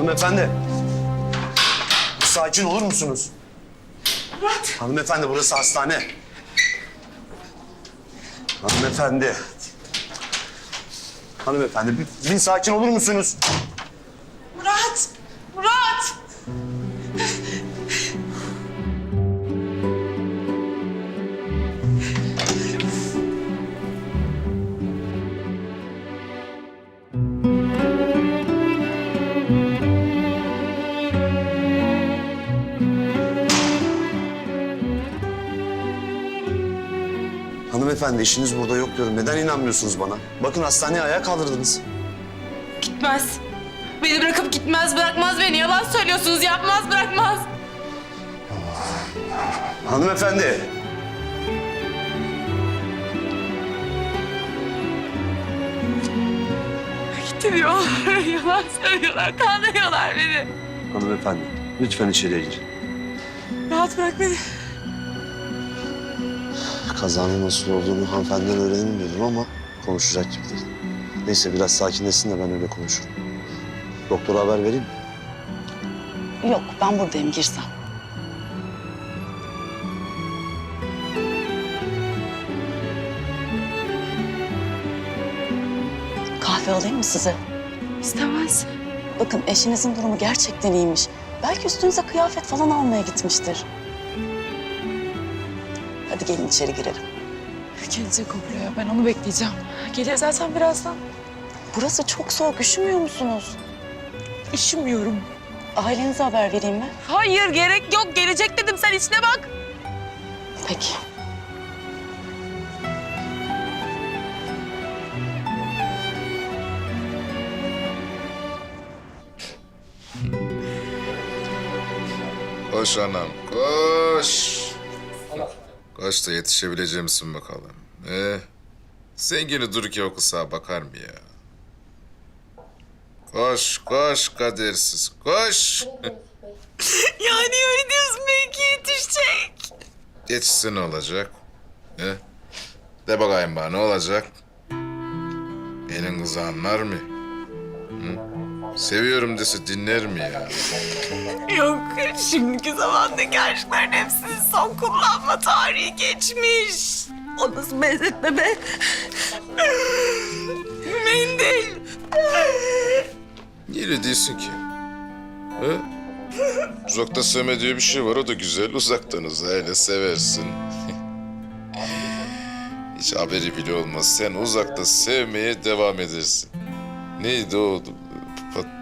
Hanımefendi. Sakin olur musunuz? Murat. Hanımefendi burası hastane. Hanımefendi. Hanımefendi bir, bir sakin olur musunuz? Hanımefendi işiniz burada yok diyorum. Neden inanmıyorsunuz bana? Bakın hastaneye ayağa kaldırdınız. Gitmez. Beni bırakıp gitmez, bırakmaz beni. Yalan söylüyorsunuz, yapmaz, bırakmaz. Hanımefendi. Gitti diyorlar, yalan söylüyorlar, kandırıyorlar beni. Hanımefendi lütfen içeriye girin. Rahat bırak beni. Kazanın nasıl olduğunu hanımefendiden öğrenelim dedim ama konuşacak gibi değil. Neyse biraz sakinleşsin de ben öyle konuşurum. Doktora haber vereyim mi? Yok ben buradayım girsem. Kahve alayım mı size? İstemez. Bakın eşinizin durumu gerçekten iyiymiş. Belki üstünüze kıyafet falan almaya gitmiştir. Hadi gelin içeri girelim. Gelecek o buraya, ben onu bekleyeceğim. Gelir zaten birazdan. Burası çok soğuk, üşümüyor musunuz? Üşümüyorum. Ailenize haber vereyim mi? Hayır, gerek yok. Gelecek dedim, sen içine bak. Peki. Koş anam, koş. Yetişebilecek misin bakalım. Ee, zengini dur ki o kısa bakar mı ya? Koş, koş kadersiz, koş. Yani öyle diyorsun, belki yetişecek. Yetişse ne olacak? He? De bakayım bana ne olacak? Benim kızı anlar mı? Hı? Seviyorum dese dinler mi ya? Yok, şimdiki zamandaki aşkların hepsinin son kullanma tarihi geçmiş. O nasıl benzetme be? Mendil. Niye öyle değilsin ki? He? Uzakta sevme diye bir şey var, o da güzel. Uzaktan uzağa öyle seversin. Hiç haberi bile olmaz. Sen uzakta sevmeye devam edersin. Neydi o?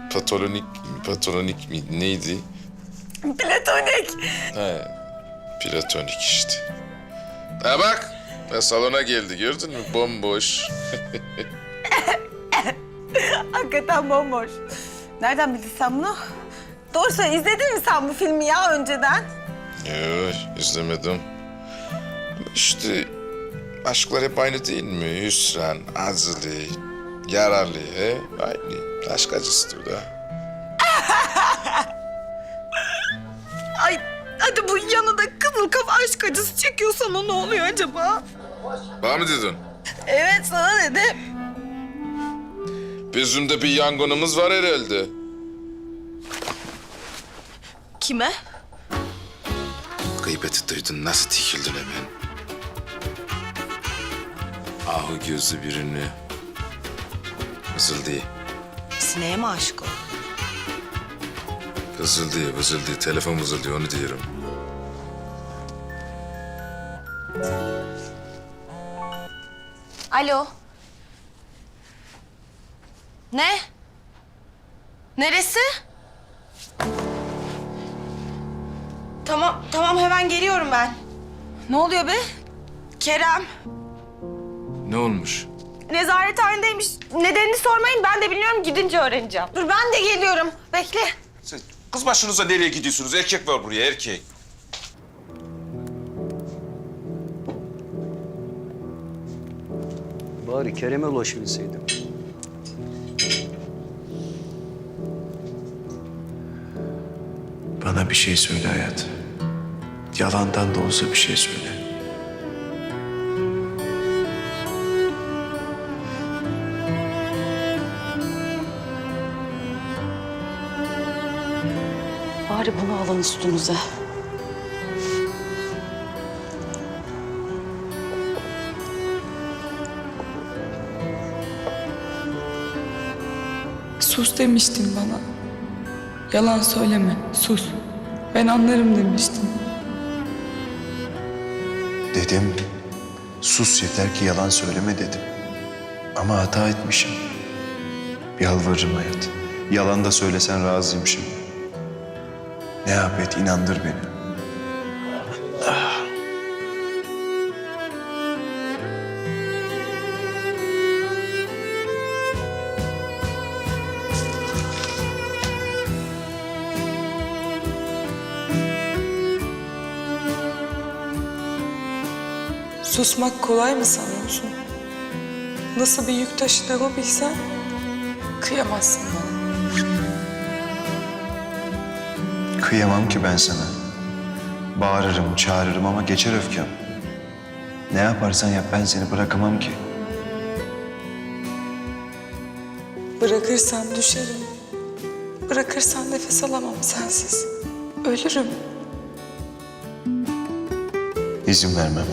Pa- patolonik, patolonik mi? Neydi? Platonik. He, platonik işte. Ha bak, ya salona geldi gördün mü? Bomboş. Hakikaten bomboş. Nereden bildin sen bunu? Doğru söyle izledin mi sen bu filmi ya önceden? Yok, izlemedim. İşte aşklar hep aynı değil mi? Hüsran, acılı, yararlı, he? Aynı. Aşk acısıdır da. Ay hadi bu yanında kızıl kafa aşk acısı çekiyor sana ne oluyor acaba? Bana mı dedin? Evet sana dedim. Bizim de bir yangınımız var herhalde. Kime? Gıybeti duydun, nasıl tikildin hemen? Ahu gözlü birini. Vızıldı, Sineğe mi aşık o? vızıldı, vızıldı. Telefon vızıldı, onu diyorum. Alo. Ne? Neresi? Tamam tamam hemen geliyorum ben. Ne oluyor be? Kerem. Ne olmuş? Nezarethanedeymiş. Nedenini sormayın ben de bilmiyorum gidince öğreneceğim. Dur ben de geliyorum. Bekle. Siz kız başınıza nereye gidiyorsunuz? Erkek var buraya erkek. Bari Kerem'e ulaşabilseydim. Bana bir şey söyle hayat. Yalandan da olsa bir şey söyle. Bari bunu alın üstünüze. Sus demiştin bana. Yalan söyleme, sus. Ben anlarım demiştin. Dedim, sus yeter ki yalan söyleme dedim. Ama hata etmişim. Yalvarırım hayat. Yalan da söylesen razıymışım. Ne yap inandır beni. Susmak kolay mı sanıyorsun? Nasıl bir yük taşıdığımı bilsen kıyamazsın bana. Kıyamam ki ben sana. Bağırırım, çağırırım ama geçer öfkem. Ne yaparsan yap ben seni bırakamam ki. Bırakırsan düşerim. Bırakırsan nefes alamam sensiz. Ölürüm. İzin vermem.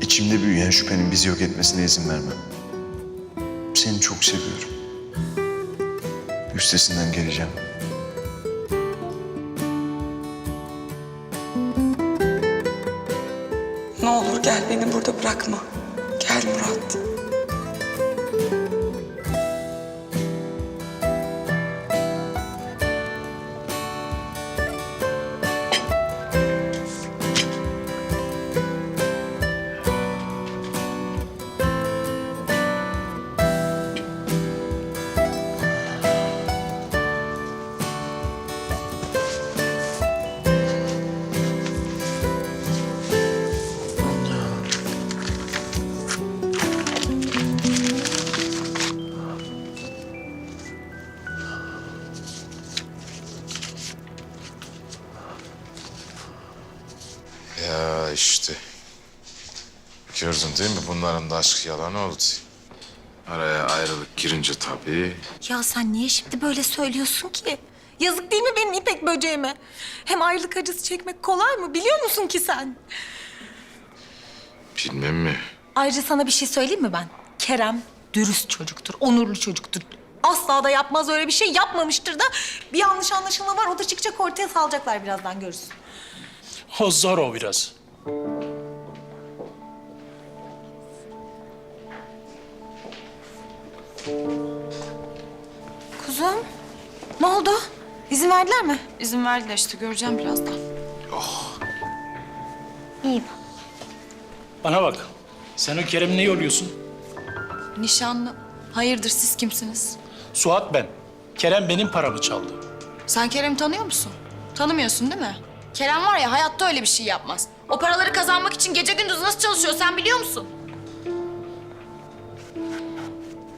İçimde büyüyen şüphenin bizi yok etmesine izin vermem. Seni çok seviyorum. Üstesinden geleceğim. Gel beni burada bırakma. Gel Murat. Gördün değil mi? Bunların da aşk yalan oldu. Araya ayrılık girince tabii. Ya sen niye şimdi böyle söylüyorsun ki? Yazık değil mi benim İpek böceğime? Hem ayrılık acısı çekmek kolay mı biliyor musun ki sen? Bilmem mi? Ayrıca sana bir şey söyleyeyim mi ben? Kerem dürüst çocuktur, onurlu çocuktur. Asla da yapmaz öyle bir şey yapmamıştır da bir yanlış anlaşılma var. O da çıkacak ortaya salacaklar birazdan görürsün. O zor o biraz. Kuzum ne oldu? İzin verdiler mi? İzin verdiler işte göreceğim birazdan. İyiyim. Bana bak. Sen o Kerem'i ne yoruyorsun? Nişanlı. Hayırdır siz kimsiniz? Suat ben. Kerem benim paramı çaldı. Sen Kerem'i tanıyor musun? Tanımıyorsun değil mi? Kerem var ya hayatta öyle bir şey yapmaz. O paraları kazanmak için gece gündüz nasıl çalışıyor sen biliyor musun?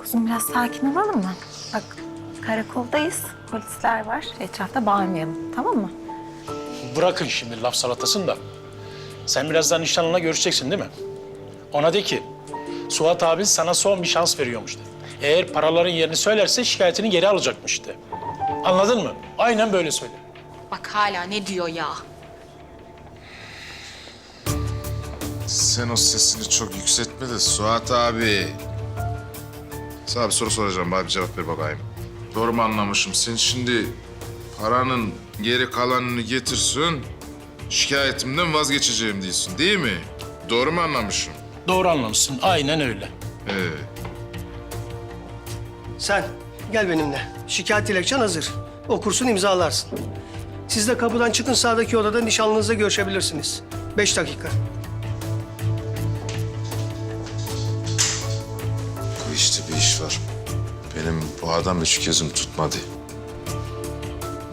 Kuzum biraz sakin olalım mı? Bak karakoldayız. Polisler var. Etrafta bağırmayalım. Tamam mı? Bırakın şimdi laf salatasını da. Sen birazdan nişanlına görüşeceksin değil mi? Ona de ki Suat abin sana son bir şans veriyormuş de. Eğer paraların yerini söylerse şikayetini geri alacakmış de. Anladın mı? Aynen böyle söyle. Bak hala ne diyor ya? Sen o sesini çok yükseltme de Suat abi. Sana bir soru soracağım. Bana bir cevap ver bakayım. Doğru mu anlamışım? Sen şimdi paranın geri kalanını getirsin, şikayetimden vazgeçeceğim diyorsun değil mi? Doğru mu anlamışım? Doğru anlamışsın. Aynen öyle. Ee, Sen gel benimle. Şikayet dilekçen hazır. Okursun imzalarsın. Siz de kapıdan çıkın sağdaki odada nişanlınızla görüşebilirsiniz. Beş dakika. Benim bu adam üç gözüm tutmadı.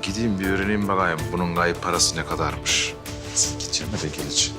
Gideyim bir öğreneyim bakayım bunun kayıp parası ne kadarmış. Gideceğim de geleceğim.